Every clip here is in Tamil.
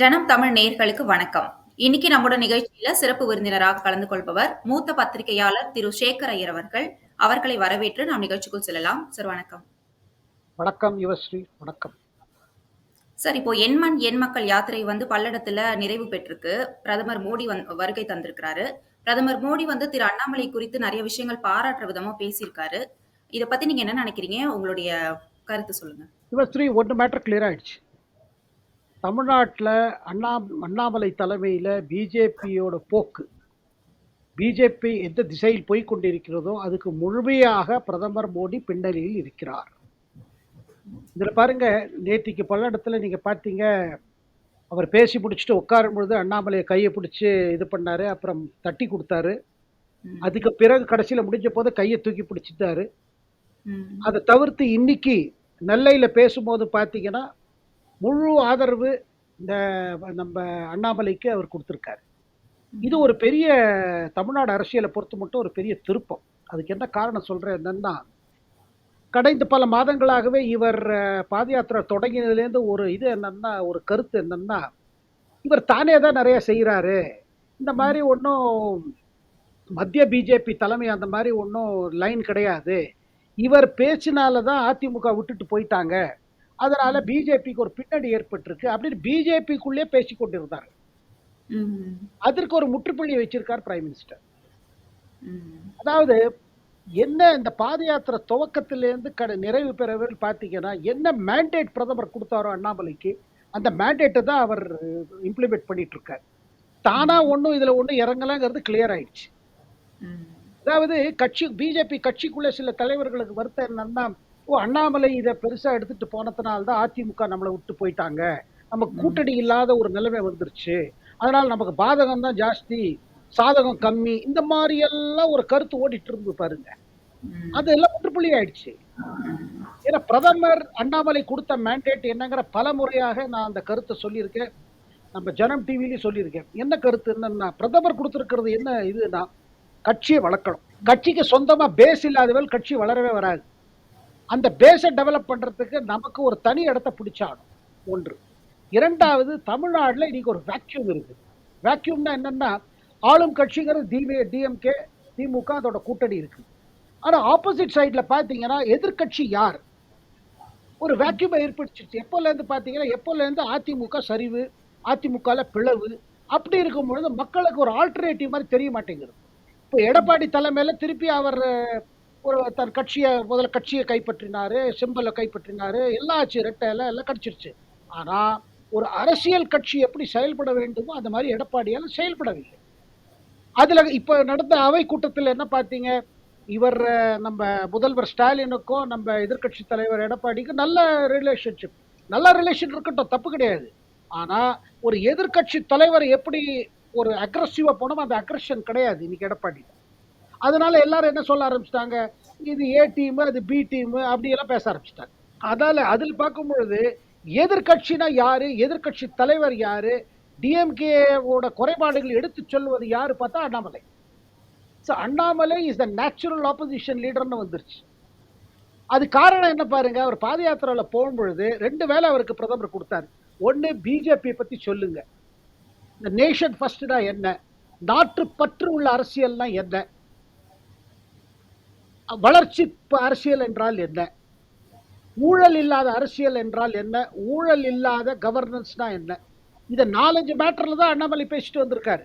ஜனம் தமிழ் நேயர்களுக்கு வணக்கம். இன்னைக்கு நம்மோட நிகழ்ச்சியில சிறப்பு விருந்தினராக கலந்து கொள்பவர் மூத்த பத்திரிகையாளர் திரு சேகர் ஐயர் அவர்கள். அவர்களை வரவேற்று நாம் நிகழ்ச்சிக்குள் செல்லலாம். சார் வணக்கம். வணக்கம் யுவஸ்ரீ வணக்கம் சார் இப்போ எண்மண் எண் மக்கள் யாத்திரை வந்து பல்லடத்துல நிறைவு பெற்றிருக்கு. பிரதமர் மோடி வருகை தந்திருக்கிறாரு. பிரதமர் மோடி வந்து திரு அண்ணாமலை குறித்து நிறைய விஷயங்கள் பாராட்டுற விதமா பேசியிருக்காரு. இத பத்தி நீங்க என்ன நினைக்கிறீங்க? உங்களுடைய கருத்து சொல்லுங்க. யுவஸ்ரீ ஒன்று மேட்டர் கிளியர் ஆயிடுச்சு தமிழ்நாட்டில் அண்ணா அண்ணாமலை தலைமையில் பிஜேபியோட போக்கு பிஜேபி எந்த திசையில் போய் கொண்டிருக்கிறதோ அதுக்கு முழுமையாக பிரதமர் மோடி பின்னணியில் இருக்கிறார் இதில் பாருங்க நேத்திக்கு பல்லடத்தில் நீங்கள் பார்த்தீங்க அவர் பேசி முடிச்சுட்டு உட்காரும் பொழுது அண்ணாமலையை கையை பிடிச்சி இது பண்ணாரு அப்புறம் தட்டி கொடுத்தாரு. அதுக்கு பிறகு கடைசியில் முடிஞ்ச போது கையை தூக்கி பிடிச்சிட்டாரு. அதை தவிர்த்து இன்னைக்கு நெல்லையில் பேசும்போது பார்த்தீங்கன்னா முழு ஆதரவு இந்த நம்ம அண்ணாமலைக்கு அவர் கொடுத்துருக்காரு. இது ஒரு பெரிய தமிழ்நாடு அரசியலை பொறுத்து மட்டும் ஒரு பெரிய திருப்பம். அதுக்கு என்ன காரணம் சொல்கிறேன் என்னன்னா கடந்த பல மாதங்களாகவே இவர் பாத யாத்திரை தொடங்கினதுலேருந்து ஒரு இது என்னன்னா ஒரு கருத்து என்னன்னா இவர் தானே தான் நிறைய செய்கிறாரு இந்த மாதிரி ஒன்றும் மத்திய பிஜேபி தலைமை அந்த மாதிரி ஒன்றும் லைன் கிடையாது. இவர் பேச்சினால தான் அதிமுக விட்டுட்டு போயிட்டாங்க. அதனால பிஜேபிக்கு ஒரு பின்னணி ஏற்பட்டிருக்கு அப்படின்னு பிஜேபிக்குள்ளே பேசி கொண்டிருந்தார் ம். அதற்கு ஒரு முற்றுப்புள்ளி வச்சிருக்கார் பிரைம் மினிஸ்டர். அதாவது என்ன இந்த பாத யாத்திரை துவக்கத்திலேருந்து கட நிறைவு பெறவர் பார்த்தீங்கன்னா என்ன மேண்டேட் பிரதமர் கொடுத்தாரோ அண்ணாமலைக்கு அந்த மேண்டேட்டை தான் அவர் இம்ப்ளிமெண்ட் பண்ணிட்டு இருக்கார் தானா ஒன்றும் இதுல ஒன்றும் இறங்கலாங்கிறது கிளியர் ஆயிடுச்சு. அதாவது கட்சி பிஜேபி கட்சிக்குள்ள சில தலைவர்களுக்கு வருத்தம் என்னன்னா ஓ அண்ணாமலை இதை பெருசா எடுத்துட்டு போனதுனால தான் அதிமுக நம்மளை விட்டு போயிட்டாங்க. நம்ம கூட்டணி இல்லாத ஒரு நிலைமை வந்துருச்சு. அதனால நமக்கு பாதகம் தான் ஜாஸ்தி சாதகம் கம்மி இந்த மாதிரி எல்லாம் ஒரு கருத்து ஓடிட்டு இருந்து பாருங்க. அது எல்லாம் முற்றுப்புள்ளி ஆயிடுச்சு. ஏன்னா பிரதமர் அண்ணாமலை கொடுத்த மேண்டேட் என்னங்கிற பல முறையாக நான் அந்த கருத்தை சொல்லியிருக்கேன். நம்ம ஜனம் டிவிலையும் சொல்லியிருக்கேன். என்ன கருத்து என்னன்னா பிரதமர் கொடுத்துருக்கிறது என்ன இதுனா கட்சியை வளர்க்கணும். கட்சிக்கு சொந்தமா பேஸ் இல்லாதவள் கட்சி வளரவே வராது. அந்த பேஸை டெவலப் பண்ணுறதுக்கு நமக்கு ஒரு தனி இடத்த பிடிச்சாகணும் ஒன்று. இரண்டாவது தமிழ்நாட்டில் இன்னைக்கு ஒரு வேக்யூம் இருக்குது. வேக்யூம்னா என்னென்னா ஆளும் கட்சிங்கிறது டிமே டிஎம்கே திமுக அதோட கூட்டணி இருக்குது ஆனால் ஆப்போசிட் சைடில் பார்த்தீங்கன்னா எதிர்க்கட்சி யார்? ஒரு வேக்யூமை ஏற்படுத்திச்சு எப்போலேருந்து பார்த்தீங்கன்னா எப்போலேருந்து அதிமுக சரிவு அதிமுகவில் பிளவு அப்படி இருக்கும் பொழுது மக்களுக்கு ஒரு ஆல்டர்னேட்டிவ் மாதிரி தெரிய மாட்டேங்குது. இப்போ எடப்பாடி தலைமையில் திருப்பி அவர் ஒரு தன் கட்சியை முதல்ல கட்சியை கைப்பற்றினாரு சிம்பலை கைப்பற்றினாரு எல்லாம் ஆச்சு ரெட்டையில எல்லாம் கடிச்சிருச்சு. ஆனால் ஒரு அரசியல் கட்சி எப்படி செயல்பட வேண்டுமோ அந்த மாதிரி எடப்பாடியால் செயல்படவில்லை. அதில் இப்போ நடந்த அவை கூட்டத்தில் என்ன பார்த்தீங்க? இவர் நம்ம முதல்வர் ஸ்டாலினுக்கும் நம்ம எதிர்க்கட்சி தலைவர் எடப்பாடிக்கும் நல்ல ரிலேஷன்ஷிப் நல்ல ரிலேஷன் இருக்கட்டும் தப்பு கிடையாது. ஆனால் ஒரு எதிர்க்கட்சி தலைவர் எப்படி ஒரு அக்ரஸிவாக போனோமோ அந்த அக்ரஷன் கிடையாது இன்னைக்கு எடப்பாடி அதனால எல்லாரும் என்ன சொல்ல ஆரம்பிச்சிட்டாங்க? இது ஏ டீம் அது பி டீம் அப்படி எல்லாம் பேச ஆரம்பிச்சிட்டாங்க. அதால அதில் பார்க்கும் பொழுது எதிர்க்கட்சினா யாரு? எதிர்க்கட்சி தலைவர் யாரு? டிஎம்கேவோட குறைபாடுகள் எடுத்து சொல்வது யாரு பார்த்தா Annamalai. So Annamalai is the natural opposition லீடர்னு வந்துருச்சு. அது காரணம் என்ன பாருங்க? அவர் பாத யாத்திரையில் போகும்பொழுது ரெண்டு வேலை அவருக்கு பிரதமர் கொடுத்தாரு. ஒன்று பிஜேபி பற்றி சொல்லுங்க. இந்த நேஷன் ஃபர்ஸ்ட்னா என்ன? நாட்டு பற்று உள்ள அரசியல்னா என்ன? வளர்ச்சி அரசியல் என்றால் என்ன? ஊழல் இல்லாத அரசியல் என்றால் என்ன? ஊழல் இல்லாத கவர்னன்ஸ்னா என்ன? இதை நாலஞ்சு மேட்டரில் தான் அண்ணாமலை பேசிட்டு வந்திருக்காரு.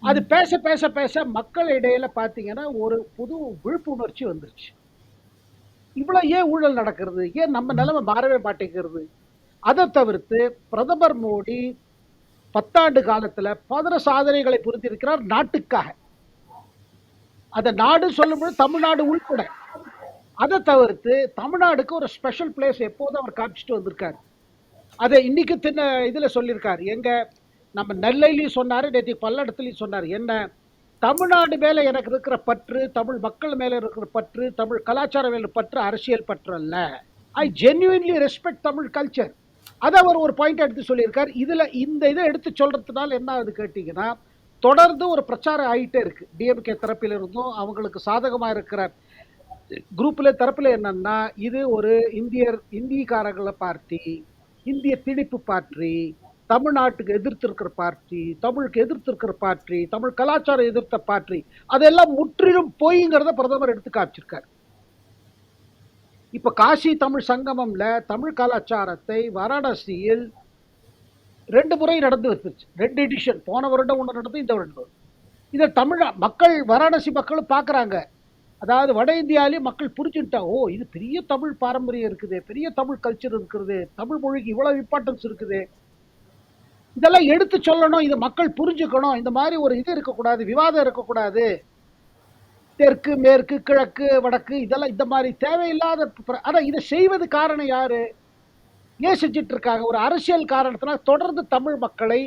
அது பேச பேச பேச மக்கள் இடையில பார்த்தீங்கன்னா ஒரு புது விழிப்புணர்ச்சி வந்துருச்சு. இவ்வளோ ஏன் ஊழல் நடக்கிறது? ஏன் நம்ம நிலைமை மாறவே மாட்டேங்கிறது? அதை தவிர்த்து பிரதமர் மோடி பத்தாண்டு காலத்தில் பதற சாதனைகளை புரிந்திருக்கிறார் நாட்டுக்காக. அந்த நாடு சொல்லும்போது தமிழ்நாடு உள்பட. அதை தவிர்த்து தமிழ்நாடுக்கு ஒரு ஸ்பெஷல் பிளேஸ் எப்போதும் அவர் காமிச்சிட்டு வந்திருக்காரு. அதை இன்னைக்கு தின்ன இதில் சொல்லியிருக்காரு. எங்க நம்ம நெல்லையிலையும் சொன்னார் நேற்று பல்லடத்துலையும் சொன்னார். என்ன தமிழ்நாடு மேலே எனக்கு இருக்கிற பற்று தமிழ் மக்கள் மேலே இருக்கிற பற்று தமிழ் கலாச்சாரம் மேலே பற்று அரசியல் பற்று அல்ல. I genuinely respect Tamil culture அதை அவர் ஒரு பாயிண்ட் எடுத்து சொல்லியிருக்கார். இதில் இந்த இதை எடுத்து சொல்கிறதுனால என்ன ஆகுது கேட்டிங்கன்னா தொடர்ந்து ஒரு பிரச்சாரம் ஆயிட்டே இருக்கு. டிஎம்கே தரப்பில் இருந்தும் அவங்களுக்கு சாதகமா இருக்கிற குரூப்பில் தரப்பில் என்னன்னா இது ஒரு இந்தியர் இந்தியக்காரர்களை பார்ட்டி இந்திய திணிப்பு பார்ட்டி தமிழ்நாட்டுக்கு எதிர்த்து இருக்கிற பார்ட்டி தமிழுக்கு எதிர்த்து இருக்கிற பார்ட்டி தமிழ் கலாச்சாரம் எதிர்த்த பார்ட்டி அதெல்லாம் முற்றிலும் பொய்ங்கிறத பிரதமர் எடுத்து காமிச்சிருக்காரு. இப்போ காசி தமிழ் சங்கமம்ல தமிழ் கலாச்சாரத்தை வாரணாசியில் ரெண்டு முறை நடந்து வந்துருச்சு. ரெண்டு எடிஷன் போன வருடம் ஒன்று நடந்து இந்த வருடம் இதை தமிழ் மக்கள் வாராணசி மக்களும் பார்க்குறாங்க. அதாவது வட இந்தியாவிலே மக்கள் புரிஞ்சுட்டா ஓ இது பெரிய தமிழ் பாரம்பரியம் இருக்குது பெரிய தமிழ் கல்ச்சர் இருக்குது தமிழ் மொழிக்கு இவ்வளோ இம்பார்ட்டன்ஸ் இருக்குது. இதெல்லாம் எடுத்து சொல்லணும் இதை மக்கள் புரிஞ்சுக்கணும். இந்த மாதிரி ஒரு இது இருக்கக்கூடாது விவாதம் இருக்கக்கூடாது. தெற்கு மேற்கு கிழக்கு வடக்கு இதெல்லாம் இந்த மாதிரி தேவையில்லாத ஆனால் இதை செய்வது காரணம் யாரு? ஏன் செஞ்சிட்டு இருக்காங்க ஒரு அரசியல் காரணத்தினால் தொடர்ந்து தமிழ் மக்களை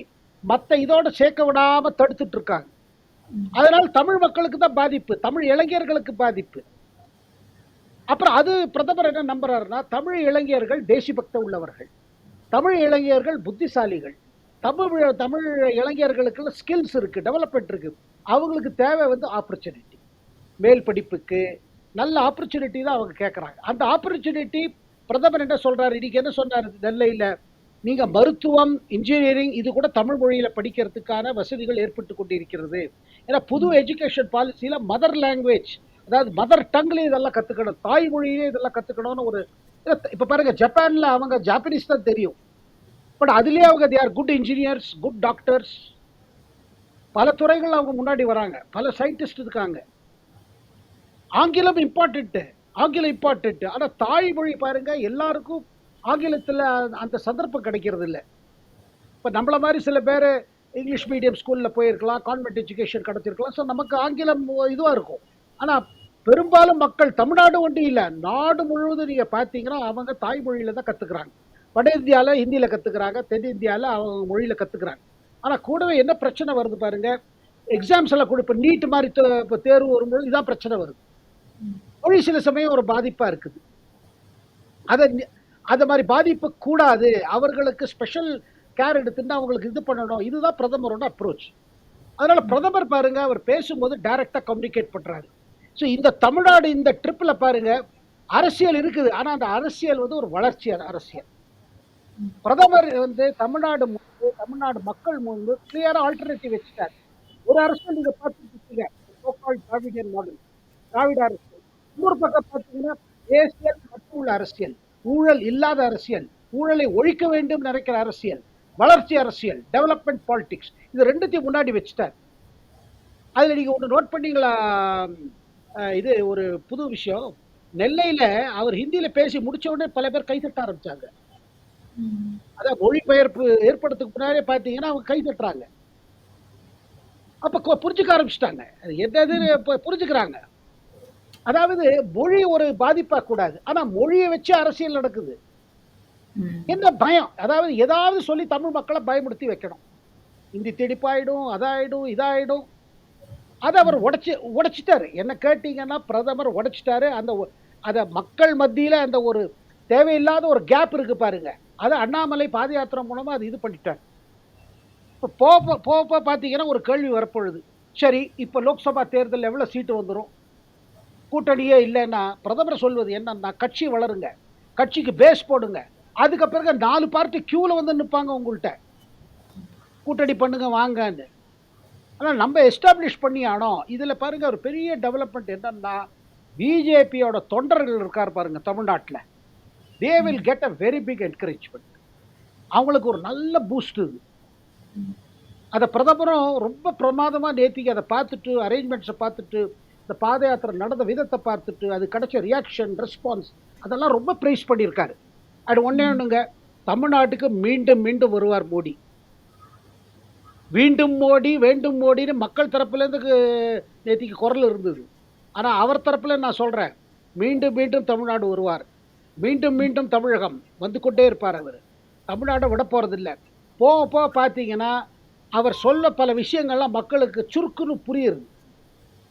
மற்ற இதோடு சேர்க்க விடாம தடுத்துட்டு இருக்காங்க அதனால் தமிழ் மக்களுக்கு தான் பாதிப்பு தமிழ் இளைஞர்களுக்கு பாதிப்பு. அப்புறம் அது பிரதமர் என்ன நம்புறாருன்னா தமிழ் இளைஞர்கள் தேசிபக்த உள்ளவர்கள். தமிழ் இளைஞர்கள் புத்திசாலிகள். தமிழ் தமிழ் இளைஞர்களுக்கு ஸ்கில்ஸ் இருக்கு டெவலப்மெண்ட் இருக்கு. அவங்களுக்கு தேவை வந்து ஆப்பர்ச்சுனிட்டி மேல் படிப்புக்கு நல்ல ஆப்பர்ச்சுனிட்டி தான் அவங்க கேட்குறாங்க அந்த ஆப்பர்ச்சுனிட்டி பிரதமர் என்ன சொல்றாரு? இன்னைக்கு என்ன சொன்னார்? நெல்லையில் நீங்க மருத்துவம் இன்ஜினியரிங் இது கூட தமிழ் மொழியில படிக்கிறதுக்கான வசதிகள் ஏற்பட்டு கொண்டிருக்கிறது. ஏன்னா புது எஜுகேஷன் பாலிசியில மதர் லாங்குவேஜ் அதாவது மதர் டங்ல இதெல்லாம் கத்துக்கணும் தாய்மொழியிலே இதெல்லாம் கத்துக்கணும்னு ஒரு இப்ப பாருங்க ஜப்பான்ல அவங்க ஜாப்பனீஸ் தான் தெரியும். பட் அதுலயே அவங்க they are good engineers good doctors பல துறைகள் அவங்க முன்னாடி வராங்க. பல சயின்டிஸ்ட் இருக்காங்க. ஆங்கிலம் இம்பார்ட்டன்ட் ஆங்கிலம் இம்பார்ட்டன்ட் ஆனா தாய்மொழி பாருங்க எல்லாருக்கும் ஆங்கிலத்தில் அந்த சந்தர்ப்பம் கிடைக்கிறது இல்லை இப்போ நம்மள மாதிரி சில பேர் இங்கிலீஷ் மீடியம் ஸ்கூல்ல போயிருக்கலாம் கான்வென்ட் எஜுகேஷன் கிடைச்சிருக்கலாம் ஸோ நமக்கு ஆங்கிலம் இதுவாக இருக்கும். ஆனா பெரும்பாலும் மக்கள் தமிழ்நாடு ஒன்றும் இல்லை. நாடு முழுவதும் நீங்கள் பார்த்தீங்கன்னா அவங்க தாய்மொழியில தான் கத்துக்கிறாங்க. வட இந்தியாவில் ஹிந்தியில கத்துக்கிறாங்க தென் இந்தியால அவங்க மொழியில கத்துக்கிறாங்க. ஆனா கூடவே என்ன பிரச்சனை வருது பாருங்க? எக்ஸாம்ஸ் எல்லாம் கூட இப்போ நீட் மாதிரி இப்போ தேர்வு வரும்போது இதான் பிரச்சனை வருது. மொழி சில சமயம் ஒரு பாதிப்பா இருக்குது. அதை அது மாதிரி பாதிப்பு கூடாது. அவர்களுக்கு ஸ்பெஷல் கேர் எடுத்துட்டு அவங்களுக்கு இது பண்ணணும். இதுதான் பிரதமரோட அப்ரோச் அதனால பிரதமர் பாருங்க அவர் பேசும்போது டைரக்டா கம்யூனிகேட் பண்றாரு. ஸோ இந்த தமிழ்நாடு இந்த ட்ரிப்பில் பாருங்க அரசியல் இருக்குது. ஆனால் அந்த அரசியல் வந்து ஒரு வளர்ச்சி அரசியல். பிரதமர் வந்து தமிழ்நாடு முன்பு தமிழ்நாடு மக்கள் முன்பு கிளியராக ஆல்டர்னேட்டிவ் வச்சுட்டார். ஒரு அரசியல் நீங்க பார்த்துட்டு இருக்கீங்க. மாடல் திராவிட அரசு. இன்னொரு பக்கம் பார்த்தீங்கன்னா தேசியல் மட்டும் உள்ள அரசியல். ஊழல் இல்லாத அரசியல். ஊழலை ஒழிக்க வேண்டும் நினைக்கிற அரசியல். வளர்ச்சி அரசியல். டெவலப்மெண்ட் பாலிடிக்ஸ் இது ரெண்டுத்தையும் முன்னாடி வச்சுட்டார். அதுல நீங்க ஒன்று நோட் பண்ணீங்களா? இது ஒரு புது விஷயம். நெல்லையில அவர் ஹிந்தியில் பேசி முடிச்ச உடனே பல பேர் கைதட்ட ஆரம்பிச்சாங்க. அதான் மொழிபெயர்ப்பு ஏற்படுறதுக்கு முன்னாடியே பார்த்தீங்கன்னா அவங்க கை தட்டுறாங்க. அப்ப புரிஞ்சுக்க ஆரம்பிச்சிட்டாங்க. அது எது புரிஞ்சுக்கிறாங்க. அதாவது மொழி ஒரு பாதிப்பா கூடாது. ஆனா மொழியை வச்சு அரசியல் நடக்குது. என்ன பயம்? அதாவது ஏதாவது சொல்லி தமிழ் மக்களை பயமுறுத்தி வைக்கணும். இந்தி திடிப்பாயிடும் அதாயிடும் இதாயிடும். அதை அவர் உடைச்சு உடைச்சிட்டாரு. என்ன கேட்டீங்கன்னா பிரதமர் உடைச்சிட்டாரு. அந்த அத மக்கள் மத்தியில அந்த ஒரு தேவையில்லாத ஒரு கேப் இருக்கு பாருங்க. அதை அண்ணாமலை பாத யாத்திரை மூலமா அது இது பண்ணிட்டார். இப்போ போக போக பார்த்தீங்கன்னா ஒரு கேள்வி வரப்பொழுது. சரி இப்போ லோக்சபா தேர்தலில் எவ்வளோ சீட்டு வந்துடும் கூட்டணியே இல்லைன்னா பிரதமர் சொல்வது என்னன்னா கட்சி வளருங்க கட்சிக்கு பேஸ் போடுங்க. அதுக்கு பிறகு நாலு பார்ட்டி கியூவில் வந்து நிற்பாங்க உங்கள்கிட்ட கூட்டணி பண்ணுங்க வாங்கன்னு. ஆனால் நம்ம எஸ்டாப்ளிஷ் பண்ணி ஆனோம். இதில் பாருங்க ஒரு பெரிய டெவலப்மெண்ட் என்னன்னா பிஜேபியோட தொண்டர்கள் இருக்கார் பாருங்கள் தமிழ்நாட்டில். They will get a very big encouragement அவங்களுக்கு ஒரு நல்ல பூஸ்ட் இது. அதை பிரதமரும் ரொம்ப பிரமாதமாக நேத்திக்கு அதை பார்த்துட்டு அரேஞ்ச்மெண்ட்ஸை பார்த்துட்டு இந்த பாத யாத்திரை நடந்த விதத்தை பார்த்துட்டு அது கிடைச்ச ரியாக்ஷன் ரெஸ்பான்ஸ் அதெல்லாம் ரொம்ப ப்ரைஸ் பண்ணியிருக்காரு. அது ஒன்றே ஒன்றுங்க தமிழ்நாட்டுக்கு மீண்டும் மீண்டும் வருவார் மோடி. மீண்டும் மோடி வேண்டும் மோடின்னு மக்கள் தரப்புலேருந்து நேற்றுக்கு குரல் இருந்தது. ஆனால் அவர் தரப்பில் நான் சொல்கிறேன் மீண்டும் மீண்டும் தமிழ்நாடு வருவார். மீண்டும் மீண்டும் தமிழகம் வந்து கொண்டே இருப்பார் அவர். தமிழ்நாடை விட போகிறதில்ல போக போக பார்த்தீங்கன்னா அவர் சொல்ல பல விஷயங்கள்லாம் மக்களுக்கு சுருக்குன்னு புரியுது.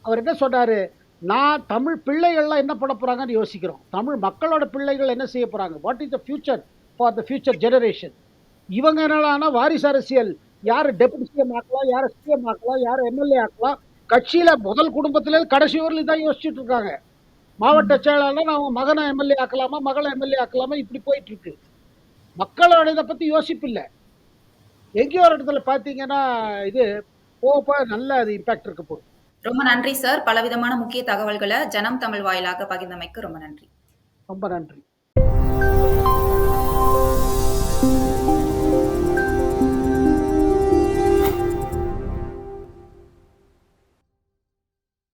அவர் என்ன சொன்னார்? நான் தமிழ் பிள்ளைகள்லாம் என்ன பண்ண போகிறாங்கன்னு யோசிக்கிறோம். தமிழ் மக்களோட பிள்ளைகள் என்ன செய்ய போகிறாங்க what is the future for the future generation இவங்க என்னடானா வாரிசு அரசியல். யார் டெபுட்டி சிஎம் ஆக்கலாம் யாரை சிஎம் ஆக்கலாம் யாரை எம்எல்ஏ ஆக்கலாம் கட்சியில முதல் குடும்பத்துல கடைசி ஊரில் தான் யோசிச்சுட்டு இருக்காங்க. மாவட்ட செயலாளர் நான் மகனை எம்எல்ஏ ஆக்கலாமா மகளை எம்எல்ஏ ஆக்கலாமா இப்படி போயிட்டு இருக்கு. மக்களோட இதை பத்தி யோசிப்பில்லை. எங்கேயோ ஒரு இடத்துல பார்த்தீங்கன்னா, இது போக போக நல்ல அது இம்பேக்ட் இருக்க போகுது. ரொம்ப நன்றி சார். பலவிதமான முக்கிய தகவல்களை ஜனம் தமிழ் வாயிலாக பகிர்ந்தமைக்கு ரொம்ப நன்றி. ரொம்ப நன்றி.